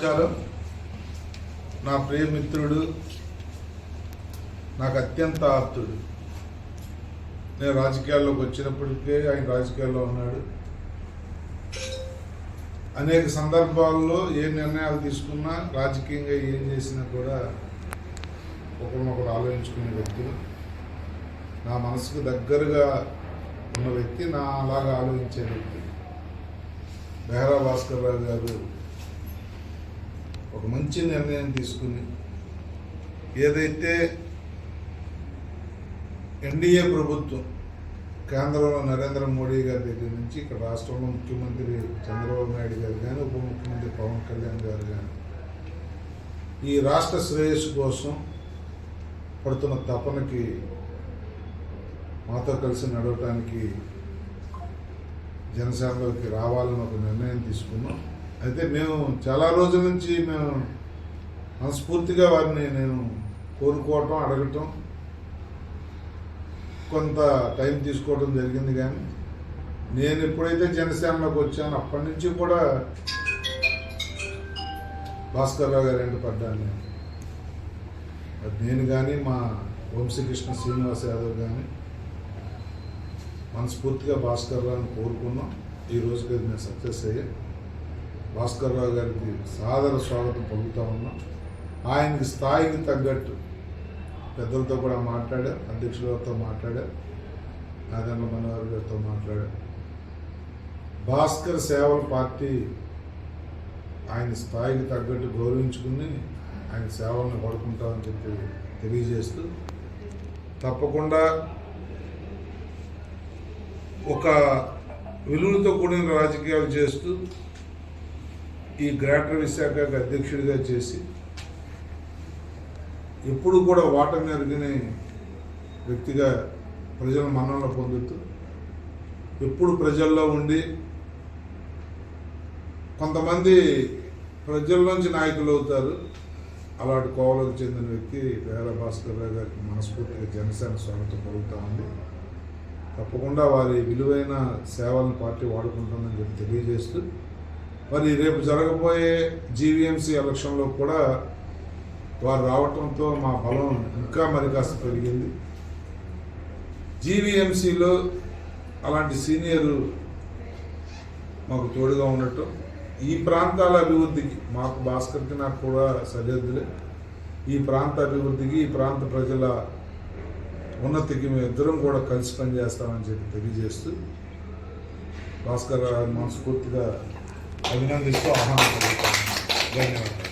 నమస్కారం. నా ప్రియమిత్రుడు నాకు అత్యంత ఆప్తుడు. నేను రాజకీయాల్లోకి వచ్చినప్పటికే ఆయన రాజకీయాల్లో ఉన్నాడు. అనేక సందర్భాల్లో ఏ నిర్ణయాలు తీసుకున్నా రాజకీయంగా ఏం చేసినా కూడా ఒకరినొకరు ఆలోచించుకునే వ్యక్తులు నా మనసుకు దగ్గరగా ఉన్న వ్యక్తి నా అలాగా ఆలోచించే వ్యక్తి. బెహరా భాస్కర్ రావు గారు ఒక మంచి నిర్ణయం తీసుకుని ఏదైతే ఎన్డీఏ ప్రభుత్వం కేంద్రంలో నరేంద్ర మోడీ గారి దగ్గర నుంచి ఇక్కడ రాష్ట్రంలో ముఖ్యమంత్రి చంద్రబాబు నాయుడు గారు కానీ ఉప ముఖ్యమంత్రి పవన్ కళ్యాణ్ గారు కానీ ఈ రాష్ట్ర శ్రేయస్సు కోసం పడుతున్న తపనకి మాతో కలిసి నడవటానికి జనసేనలోకి రావాలని ఒక నిర్ణయం తీసుకున్నాం. అయితే మేము చాలా రోజుల నుంచి మేము మనస్ఫూర్తిగా వారిని నేను కోరుకోవటం అడగటం కొంత టైం తీసుకోవడం జరిగింది కానీ నేను ఎప్పుడైతే జనసేనలోకి వచ్చాను అప్పటి నుంచి కూడా భాస్కర్ రావు గారు వెంట పడ్డాను నేను. నేను కానీ మా వంశీకృష్ణ శ్రీనివాస్ యాదవ్ కానీ మనస్ఫూర్తిగా భాస్కర్ రావుని కోరుకున్నాం. ఈ రోజుకి అది మేము సక్సెస్ అయ్యాం భాస్కర్ రావు గారికి సాదర స్వాగతం పొందుతూ ఉన్నాం. ఆయనకి స్థాయికి తగ్గట్టు పెద్దలతో కూడా మాట్లాడారు అధ్యక్షులతో మాట్లాడారు నాదన్న మనోహర్ గారితో మాట్లాడారు భాస్కర్ సేవల పార్టీ ఆయన స్థాయికి తగ్గట్టు గౌరవించుకుని ఆయన సేవలను పడుకుంటామని చెప్పి తెలియజేస్తూ తప్పకుండా ఒక విలువలతో కూడిన రాజకీయాలు చేస్తూ ఈ గ్రేటర్ విశాఖకి అధ్యక్షుడిగా చేసి ఎప్పుడు కూడా ఓటమి ఎరిగిన వ్యక్తిగా ప్రజల మన్ననలు పొందుతూ ఎప్పుడు ప్రజల్లో ఉండి కొంతమంది ప్రజల్లోంచి నాయకులు అవుతారు. అలాంటి కోవలకు చెందిన వ్యక్తి వేల భాస్కర్ రావు గారికి మనస్ఫూర్తిగా జనసేన స్వాగతం కలుగుతూ ఉంది. తప్పకుండా వారి విలువైన సేవలను పార్టీ వాడుకుంటుందని చెప్పి తెలియజేస్తూ మరి రేపు జరగబోయే జీవీఎంసీ ఎలక్షన్లో కూడా వారు రావటంతో మా బలం ఇంకా మరి కాస్త పెరిగింది. జీవీఎంసీలో అలాంటి సీనియర్ మాకు తోడుగా ఉండటం ఈ ప్రాంతాల అభివృద్ధికి మాకు భాస్కర్కి నాకు కూడా సరిహద్దులే. ఈ ప్రాంత అభివృద్ధికి ఈ ప్రాంత ప్రజల ఉన్నతికి మేము ఇద్దరం కూడా కలిసి పనిచేస్తామని చెప్పి తెలియజేస్తూ భాస్కర్ మనస్ఫూర్తిగా అభినందిస్తూ ఆహ్వానం పలుకుతాను. ధన్యవాదాలు